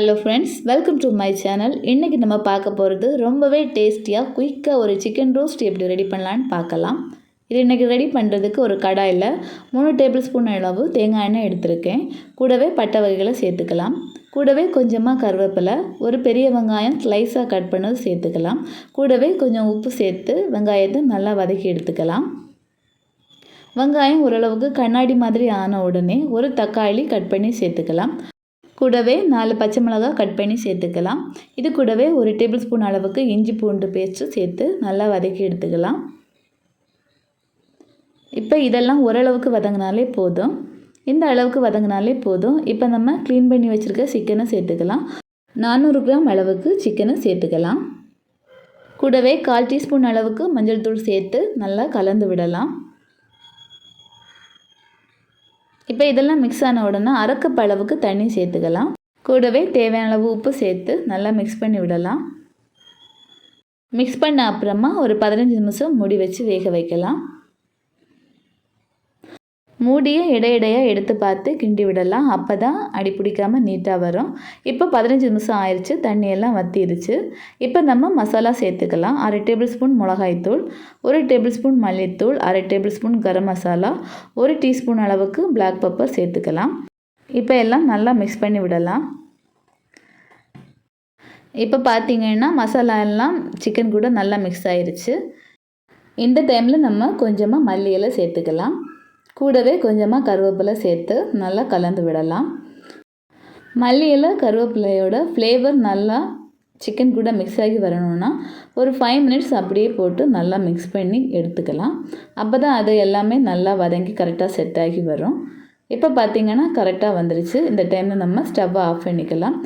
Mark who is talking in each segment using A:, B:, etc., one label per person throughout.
A: Hello friends welcome to my channel இன்றைக்கி நம்ம பார்க்க போகிறது ரொம்பவே டேஸ்டியாக குயிக்காக ஒரு சிக்கன் ரோஸ்ட் எப்படி ரெடி பண்ணலான்னு பார்க்கலாம். இது இன்றைக்கி ரெடி பண்ணுறதுக்கு ஒரு கடாயில் மூணு டேபிள் ஸ்பூன் அளவு தேங்காய் எண்ணெய் எடுத்திருக்கேன். கூடவே பட்டை வகைகளை சேர்த்துக்கலாம். கூடவே கொஞ்சமாக கருவேப்பிலை ஒரு பெரிய வெங்காயம் ஸ்லைஸாக கட் பண்ணது சேர்த்துக்கலாம். கூடவே கொஞ்சம் உப்பு சேர்த்து வெங்காயத்தை நல்லா வதக்கி எடுத்துக்கலாம். வெங்காயம் ஓரளவுக்கு கண்ணாடி மாதிரி ஆன உடனே ஒரு தக்காளி கட் பண்ணி சேர்த்துக்கலாம். கூடவே நாலு பச்சை மிளகாய் கட் பண்ணி சேர்த்துக்கலாம். இது கூடவே ஒரு டேபிள் ஸ்பூன் அளவுக்கு இஞ்சி பூண்டு பேஸ்ட்டு சேர்த்து நல்லா வதக்கி எடுத்துக்கலாம். இப்போ இதெல்லாம் ஓரளவுக்கு வதங்கினாலே போதும். இந்த அளவுக்கு வதங்கினாலே போதும். இப்போ நம்ம க்ளீன் பண்ணி வச்சுருக்க சிக்கனை சேர்த்துக்கலாம். நானூறு கிராம் அளவுக்கு சிக்கனை சேர்த்துக்கலாம். கூடவே கால் டீஸ்பூன் அளவுக்கு மஞ்சள் தூள் சேர்த்து நல்லா கலந்து விடலாம். இப்போ இதெல்லாம் மிக்ஸ் ஆன உடனே அரைக்கப் அளவுக்கு தண்ணி சேர்த்துக்கலாம். கூடவே தேவையான அளவு உப்பு சேர்த்து நல்லா மிக்ஸ் பண்ணி விடலாம். மிக்ஸ் பண்ண அப்புறமா ஒரு பதினஞ்சு நிமிஷம் முடி வச்சு வேக வைக்கலாம். மூடியை இடையிடையாக எடுத்து பார்த்து கிண்டி விடலாம். அப்போ தான் அடி பிடிக்காமல் நீட்டாக வரும். இப்போ பதினஞ்சு நிமிஷம் ஆயிடுச்சு தண்ணியெல்லாம் வத்திடுச்சு. இப்போ நம்ம மசாலா சேர்த்துக்கலாம். அரை டேபிள் ஸ்பூன் மிளகாய்த்தூள் ஒரு டேபிள் ஸ்பூன் மல்லித்தூள் அரை டேபிள் ஸ்பூன் கரம் மசாலா ஒரு டீஸ்பூன் அளவுக்கு பிளாக் பெப்பர் சேர்த்துக்கலாம். இப்போ எல்லாம் நல்லா மிக்ஸ் பண்ணி விடலாம். இப்போ பார்த்தீங்கன்னா மசாலா எல்லாம் சிக்கன் கூட நல்லா மிக்ஸ் ஆயிடுச்சு இந்த டைமில் நம்ம கொஞ்சமாக மல்லி இலை சேர்த்துக்கலாம். கூடவே கொஞ்சமாக கருவேப்பிலை சேர்த்து நல்லா கலந்து விடலாம். மல்லியில் கருவேப்பிலையோட ஃப்ளேவர் நல்லா சிக்கன் கூட மிக்ஸ் ஆகி வரணும்னா ஒரு ஃபைவ் மினிட்ஸ் அப்படியே போட்டு நல்லா மிக்ஸ் பண்ணி எடுத்துக்கலாம். அப்போ தான் அது எல்லாமே நல்லா வதங்கி கரெக்டாக செட் ஆகி வரும். இப்போ பார்த்திங்கன்னா கரெக்டாக வந்துருச்சு. இந்த டைமில் நம்ம ஸ்டவ்வை ஆஃப் பண்ணிக்கலாம்.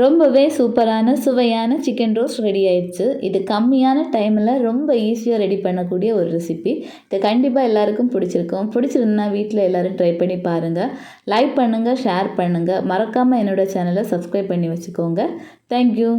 A: ரொம்பவே சூப்பரான சுவையான சிக்கன் ரோஸ்ட் ரெடி ஆயிடுச்சு. இது கம்மியான டைமில் ரொம்ப ஈஸியாக ரெடி பண்ணக்கூடிய ஒரு ரெசிபி இது கண்டிப்பாக எல்லாருக்கும் பிடிச்சிருக்கும். பிடிச்சிருந்தா வீட்டில் எல்லோரும் ட்ரை பண்ணி பாருங்கள் லைக் பண்ணுங்கள் ஷேர் பண்ணுங்கள் மறக்காமல் என்னோடய சேனலை சப்ஸ்கிரைப் பண்ணி வச்சுக்கோங்க. தேங்க்யூ